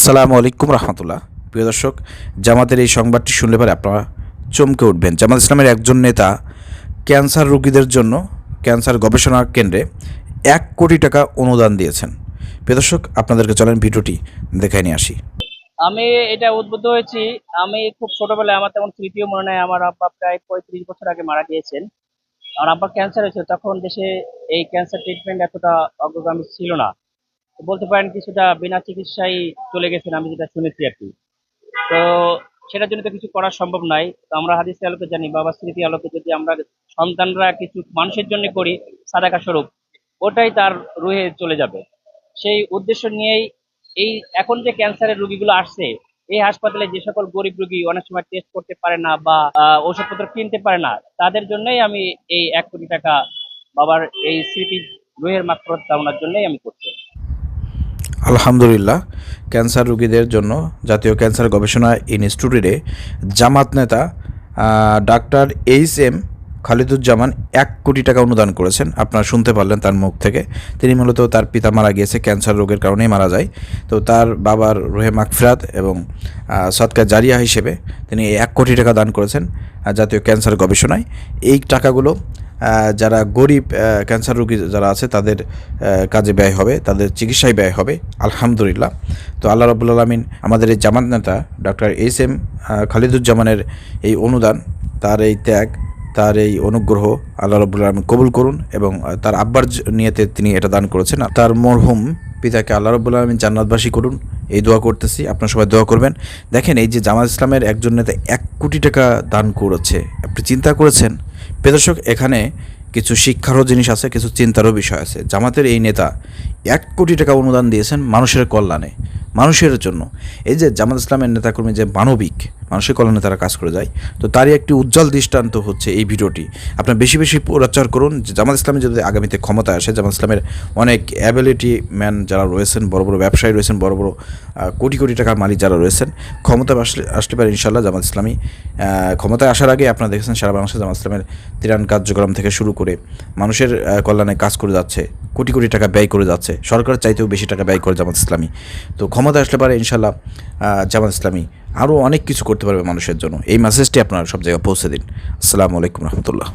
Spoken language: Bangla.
আসসালামু আলাইকুম রহমতুল্লাহ। প্রিয় দর্শক, জামাতের এই সংবাদটি শুনলে পরে আপনারা চমকে উঠবেন। জামাত ইসলামের একজন নেতা ক্যান্সার রোগীদের জন্য ক্যান্সার গবেষণা কেন্দ্রে এক কোটি টাকা অনুদান দিয়েছেন। প্রিয় দর্শক, আপনাদেরকে চলেন ভিডিওটি দেখাই নিয়ে আসি। আমি এটা উদ্বুদ্ধ হয়েছি। আমি খুব ছোটবেলায় আমার তেমন তৃতীয় মনে নেই। আমার আব্বা প্রায় পঁয়ত্রিশ বছর আগে মারা গিয়েছেন। আমার আব্বার ক্যান্সার হয়েছিল। তখন দেশে এই ক্যান্সার ট্রিটমেন্ট এতটা অগ্রগামী ছিল না। বলতে পারেন কিছুটা বিনা চিকিৎসায় চলে গেছেন, আমি যেটা শুনেছি আর কি। তো সেটার জন্য তো কিছু করা সম্ভব নাই। তো আমরা হাদিসের আলোকে জানি, বাবা স্মৃতি আলোকে যদি আমরা সন্তানরা কিছু মানুষের জন্য করি, সাদাকা স্বরূপ, ওটাই তার রুহে চলে যাবে। সেই উদ্দেশ্য নিয়েই এই এখন যে ক্যান্সারের রোগীগুলো আসছে, এই হাসপাতালে যে সকল গরিব রুগী অনেক সময় টেস্ট করতে পারে না বা ওষুধপত্র কিনতে পারে না, তাদের জন্যই আমি এই এক কোটি টাকা বাবার এই স্মৃতি রুহের মাত্র কামনার জন্যই আমি করছি। আলহামদুলিল্লাহ, ক্যান্সার রোগীদের জন্য জাতীয় ক্যান্সার গবেষণা ইনস্টিটিউটে জামাত নেতা ডাক্তার এইচ এম খালিদুজ্জামান এক কোটি টাকা অনুদান করেছেন। আপনারা শুনতে পারলেন তার মুখ থেকে। তিনি মূলত তার পিতা মারা গিয়েছে, ক্যান্সার রোগের কারণেই মারা যায়। তো তার বাবার রোহে মাগফিরাত এবং সৎকার জারিয়া হিসেবে তিনি এক কোটি টাকা দান করেছেন জাতীয় ক্যান্সার গবেষণায়। এই টাকাগুলো যারা গরিব ক্যান্সার রোগী যারা আছে, তাদের কাজে ব্যয় হবে, তাদের চিকিৎসায় ব্যয় হবে, আলহামদুলিল্লাহ। তো আল্লাহ রবুল আলমিন আমাদের এই জামাত নেতা ডক্টর এস এম খালিদুজ্জামানের এই অনুদান, তার এই ত্যাগ, তার এই অনুগ্রহ আল্লাহ রবুল আলমিন কবুল করুন এবং তার আব্বার নিয়েতে তিনি এটা দান করেছেন। তার মরহুম পিতাকে আল্লাহ রবুল আলমিন জান্নাতবাসী করুন, এই দোয়া করতেছি। আপনার সবাই দোয়া করবেন। দেখেন এই যে জামাত ইসলামের একজন নেতা এক কোটি টাকা দান করেছে। আপনি চিন্তা করেছেন প্রিয় দর্শক, এখানে কিছু শিক্ষারও জিনিস আছে, কিছু চিন্তারও বিষয় আছে। জামাতের এই নেতা এক কোটি টাকা অনুদান দিয়েছেন মানুষের কল্যাণে। মানুষের জন্য। এই যে জামাত ইসলামের নেতাকর্মী যে মানবিক, মানুষের কল্যাণে তারা কাজ করে যায়, তো তারই একটি উজ্জ্বল দৃষ্টান্ত হচ্ছে এই ভিডিওটি। আপনার বেশি বেশি প্রচার করুন, যে জামাত ইসলামে যদি আগামীতে ক্ষমতা আসে, জামাত ইসলামের অনেক অ্যাবিলিটি ম্যান যারা রয়েছেন, বড় বড় ব্যবসায়ী রয়েছেন, বড় বড় কোটি কোটি টাকার মালিক যারা রয়েছেন ক্ষমতা আসলে আসতে পারে ইনশাল্লাহ জামাত ইসলামী। ক্ষমতায় আসার আগে আপনারা দেখেছেন সারা বাংলাদেশে জামাত ইসলামের তিরান কার্যক্রম থেকে শুরু করে মানুষের কল্যাণে কাজ করে যাচ্ছে, কোটি কোটি টাকা ব্যয় করে যাচ্ছে, সরকার চাইতেও বেশি টাকা ব্যয় করে জামাত ইসলামী। তো ক্ষমতা আসলে পারে ইনশাল্লাহ জামাত ইসলামী। আরও অনেক কিছু করতে পারবে মানুষের জন্য। এই মেসেজটি আপনারা সব জায়গায় পৌঁছে দিন। আসসালামু আলাইকুম রহমতুল্লাহ।